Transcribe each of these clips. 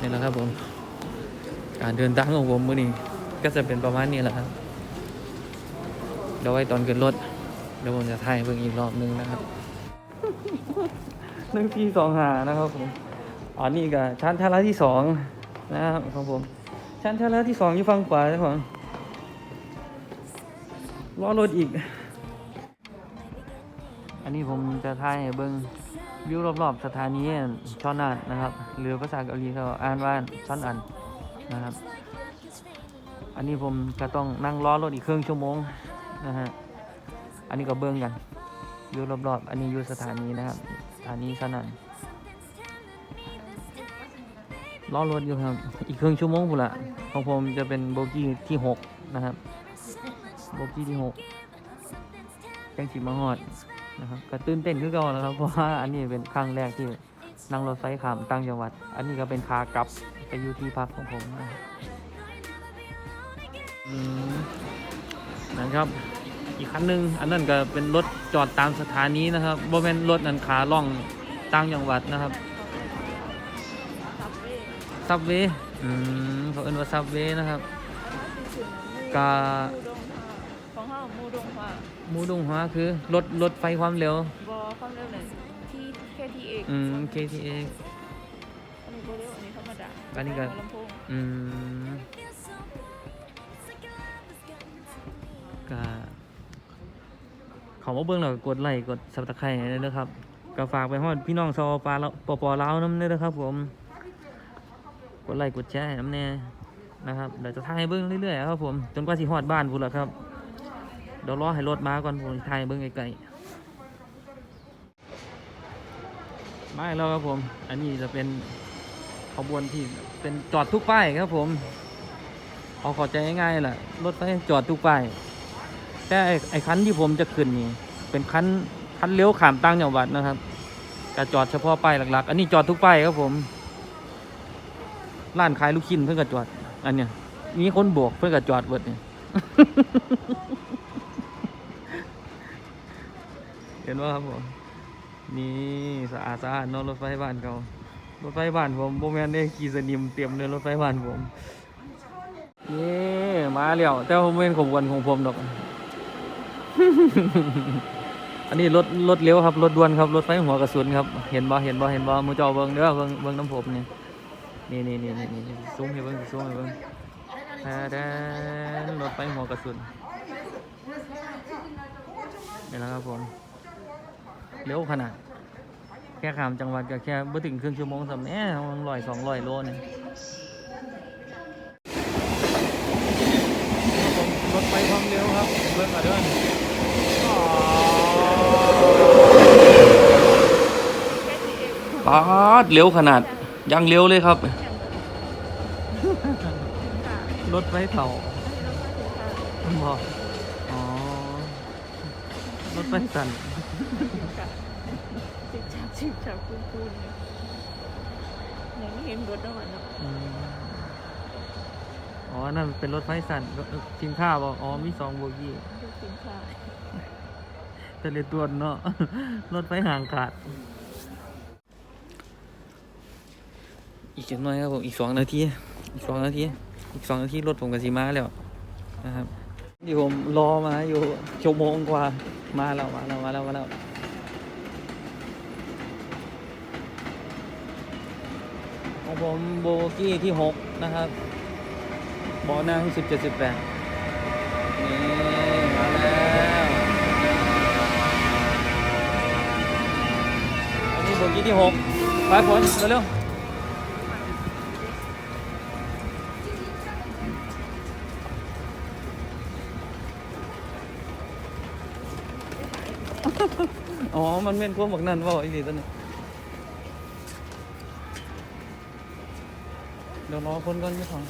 นี่แหละครับผม การเดินทางของผมมื่อนี้ก็จะเป็นประมาณนี้แหละครับเดี๋ยวไว้ตอนขึ้นรถเดี๋ยวผมจะถ่ายเพิ่งอีกรอบนึงนะครับหนึ่งที่สองหานะครับผมอันนี้ก็ชั้นทาระที่สองนะครับของผม ชั้นทาระที่สองอยู่ฝั่งขวาครับล้อรถอีก อันนี้ผมจะถ่ายเบิ้ง วิวรอบๆสถานีช่อนอันนะครับ หรือภาษาเกาหลีเขาอ่านว่าช่อนอันนะครับ อันนี้ผมจะต้องนั่งล้อรถอีกครึ่งชั่วโมงนะฮะอันนี้ก็เบิ้งกันวิวรอบๆ อันนี้อยู่สถานีนะครับ สถานีช่อนอันล้อรถอยู่ครับ อีกครึ่งชั่วโมงพุ่นละของผมจะเป็นโบกี้ที่หกนะครับโบกี้ที่หกจังสีมาฮอด นะครับก็ตื่นเต้นคือเก่าแล้วครับ เพราะว่าอันนี้เป็นครั้งแรกที่นั่งรถไฟข้ามต่างจังหวัด อันนี้ก็เป็นคากลับไปอยู่ที่พักของผมนะครับอืมนะครับอีกคันหนึ่งอันนั้นก็เป็นรถจอดตามสถานีนะครับบ่เป็นรถนันขาล่องต่างจังหวัดนะครับซับเวย์อืมเขาเอิ้นว่าซับเวย์นะครับกา หมูดุงหัวคือรถรถไฟความเร็ว บอความเร็วเนี่ยที่แค่ที่เอกอืม KTA อันนี้ก็เร็วอันนี้ธรรมดาอันนี้ก็ ลำโพงอืมก็เขามาเบิ่งแล้วก็กดไลค์กดซับสไครต์เลยนะครับก็ฝากไปฮอดพี่น้องชาวปลาปปลาวน้ำเด้อนะครับ ผม กดไลค์กดแชร์ให้น้ำแน่นะครับเดี๋ยวจะถ่ายให้เบิ่งเรื่อยๆครับผมจนกว่าสิฮอดบ้านพุ่นละครับเดี๋ยวรอให้รถมาก่อนผมถ่ายเบิ่งไกลๆมาแล้วครับผม อันนี้จะเป็นขบวนที่เป็นจอดทุกป้ายครับผมเอาขอใจง่ายๆแหละรถไฟจอดทุกป้ายแต่ไอ้ไอ้คันที่ผมจะขึ้นนี่ เป็นคันคันเลี้ยวขามตั้งจังหวัดนะครับจะจอดเฉพาะป้ายหลักๆ อันนี้จอดทุกป้ายครับผมร้านขายลูกชิ้นเพื่อนก็จอด อันเนี้ยมีคนโบกเพื่อนก็จอดเบิร์ดเนี่ย ห็นว่าครับผมนี่สะอาดสะอาดนอะรถไฟบ้านเขารถไฟบ้านผมโมแมนได้ขี่สนิมเต็มเลยรถไฟบ้านผมนี่มาแล้วแต่ผมเป็นขบวนของผมดอก อันนี้รถรถเร็วครับรถด่วนครับรถไฟหัวกระสุนครับ เห็นบ่เห็นบ่เห็นบ่มือจอเบิ้งเด้อเบิ้งเบิ้งน้ำผมนี่นี่นี่นี่นี่นี่ซูมให้เบิ้งซูมให้เบิ้งแท้แดนรถไฟหัวกระสุนนี่แหละครับผม เร็วขนาด แค่ข้ามจังหวัดก็แค่ไม่ถึงครึ่งชั่วโมงสำเนี้ยร้อยสองร้อยโลนี่รถไฟความเร็วครับเบิ่งมาด้วยแค่ที่เอกปาดเร็วขนาด ยังเร็วเลยครับ รถไฟเถ่าบอกอ๋อ รถไฟสั่น ชิบชับชิบชับคูนคูนเนี่ยยังไม่เห็นรถแล้วมันเนาะอืมอ๋อ นั่นเป็นรถไฟสั่นก็ทีมข้าวบอกอ๋อ มีสองโบกี้ดูสินค้าแต่เลยตัวเนาะ รถไฟห่างขาด อีกจักหน่อยครับผม อีกสองนาที อีกสองนาที อีกสองนาทีรถผมกับสีมาแล้วนะครับที่ผมรอมาอยู่ชั่วโมงกว่า มาแล้ว มาแล้ว มาแล้ว มาแล้ว ของผมโบกี้ที่หกนะครับบอนั่งสิบเจ็ดสิบแปดนี่มาแล้วอันนี้โบกี้ที่หกไปผลเร็วอ๋อ มันเป็นพวกบักนั่นว่าอีนี่ตัวนี้ เดี๋ยวรอคนก่อนไม่ถอน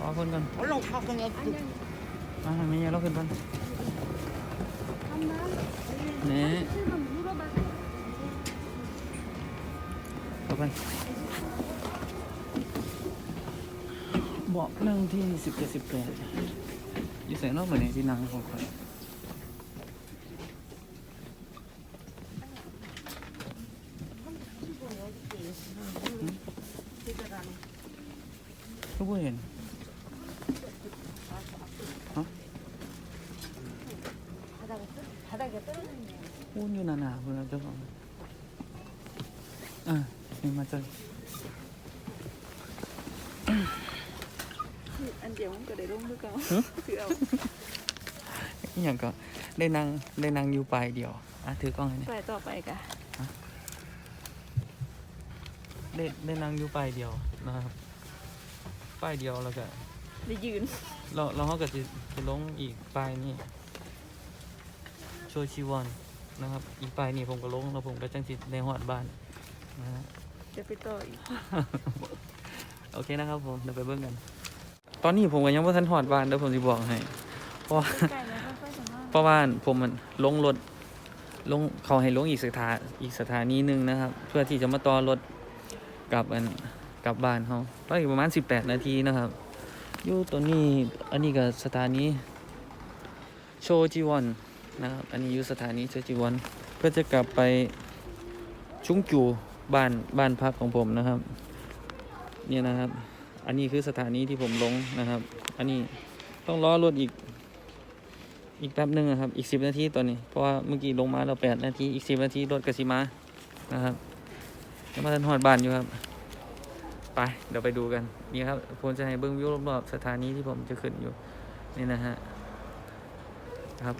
รอคนก่อนลงเท้าคนเองมาทางนี้เราขึ้นไปนี่ต่อไปบอกนั่งที่สิบเจ็ดสิบแปดยี่สิบนอกเหมือนในที่นั่งของคน ยอู้นี่นานาคุณเจ้าของอะนี่มาเจออันเดียวมันก็ได้ร่มด้วยกันคือเอาอย่างก็ได้นั่งได้นั่งอยู่ไปเดียวอะถือกล้องให้เปต่อไปกันได้ได้นั่งอยู่ไปเดียวนะครับ ปลายเดียวแล้วก็ได้ยืน เราเราเขาก็จะจะลงอีกปลายนี่โชชิวอนนะครับ อีกปลายนี่ผมก็ลงแล้วผมก็จังสิในหอดบ้านนะฮะ จะไปต่ออีก โอเคนะครับผมเดี๋ยวไปเบิ่งกัน ตอนนี้ผมก็ยังว่าทันหอดบ้านเดี๋ยวผมจะบอกให้ เพราะว่าใกล้แล้วค่อยๆสามารถเพราะว่าผมมันลงรถลงเขาให้ลงอีกสถานอีกสถานีหนึ่งนะครับ เพื่อที่จะมาต่อรถกลับอัน กลับบ้านเขาก็อีกประมาณ 18 นาทีนะครับอยู่ตัวนี้อันนี้ก็สถานีโชจิวอนนะครับอันนี้อยู่สถานีโชจิวอนเพื่อจะกลับไปชุงจูบ้านบ้านพักของผมนะครับเนี่ยนะครับ อันนี้คือสถานีที่ผมลงนะครับ อันนี้ต้องล้อรถอีกอีกแป๊บหนึ่งนะครับอีกสิบนาทีตอนนี้เพราะว่าเมื่อกี้ลงมาเราแปดนาทีอีกสิบนาทีรถกสิมานะครับยังมาทันหอดบ้านอยู่ครับ ไป เดี๋ยวไปดูกันนี่ครับผมจะให้เบิ้งวิวรอบๆสถานีที่ผมจะขึ้นอยู่ นี่นะฮะครับ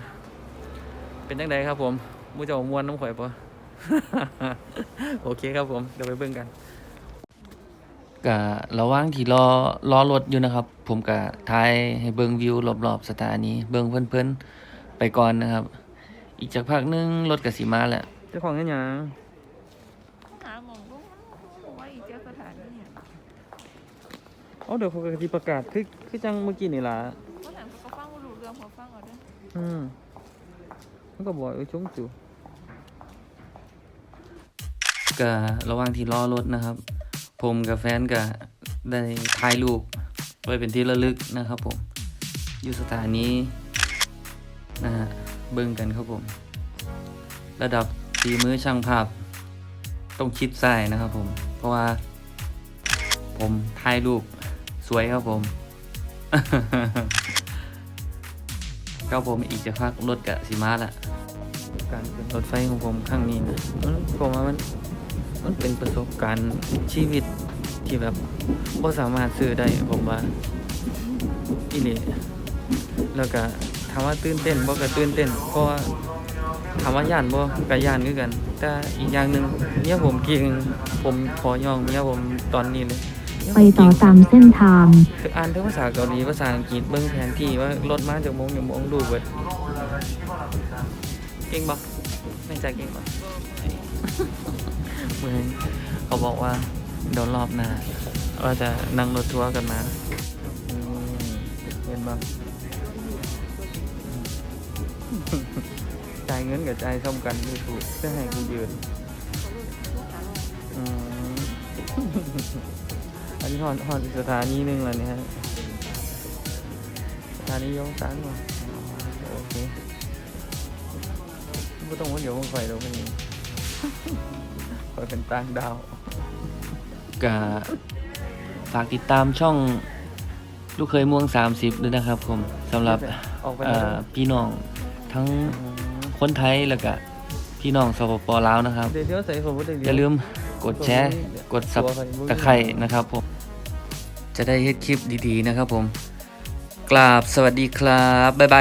เป็นจังไดครับผมมูจะเอามวนน้ำข่อยปะโอเคครับผม เดี๋ยวไปเบิ้งกันกะระหว่างที่รอรอรถอยู่นะครับ ผมกะทายให้เบิ่งวิวรอบๆสถานีเบิ่งเพิ่นๆไปก่อนนะครับ อีกจากพักหนึงรถกสิมาแหละเจ้าของยังหยัง หาหมองก็บอกว่าอีเจ้าสถานนี่เนี่ย อ๋อเดี๋ยวเขาก็สิประกาศคือคือจังเมื่อกี้นี่ล่ะเพราะหนังเขาก็ฟังว่รู้เรื่องพอฟังเอาเด้วยอืมมันก็บอกเออชงจูก็ระหว่างที่รอรถนะครับ ผมกับแฟนก็ได้ถ่ายรูปไว้เป็นที่ระลึกนะครับผม อยู่สถานีนะฮะเบิ่งกันครับผม ระดับฝีมือช่างภาพ ต้องคิดใส่นะครับผม เพราะว่าผมถ่ายรูป สวยครับผม ครับผมอีกจะพักรถกะสิมาละการขึ้นรถไฟของผมครั้งนี้นะมันผมว่ามันมันเป็นประสบการณ์ชีวิตที่แบบบ่สามารถซื้อได้ผมว่าอีนี่แล้วก็ถามว่าตื่นเต้นบ่ก็ตื่นเต้นเพราะว่าถามว่าย่านบ่ก็ย่านคือกัน แต่อีกอย่างหนึ่งเมียผมเก่งผมขอย่องเมียผมตอนนี้เลย ไปต่อตามเส้นทางคืออ่านทั้งภาษาเกาหลีภาษาอังกฤษเบิ่งแผนที่ว่ารถมาจากมงจากมงดูเบิดเก่งบ่ไม่ใจเก่งบ่เหมือนเขาบอกว่าเดี๋ยวรอบหน้าว่าจะนั่งรถทัวร์กันมาเห็นบ่จ่ายเงินกับจ่ายซ่อมกันไม่ถูกจะให้กูยืนอืม อันนี้หอนหอนสถานีหนึ่งแล้วเนี่ยฮะสถานียงสันว่ะอ๋อโอเคไม่ต้องว่าเดี๋ยวผมไฟเราเป็นนี้คอยเป็นต่างดาวกะฝากติดตามช่องลูกเคยม่วง 30ด้วยนะครับผมสำหรับออกไปเอ่แล้วอพี่น้องทั้งคนไทยแล้วก็พี่น้องสปปลาวนะครับ เดี๋ยวเดี๋ยวใส่ผมว่าเดี๋ยว อย่าลืม กดแชร์กดซับตะไคร่นะครับผม จะได้เฮ็ดคลิปดีๆนะครับผม กราบสวัสดีครับ บ๊ายบาย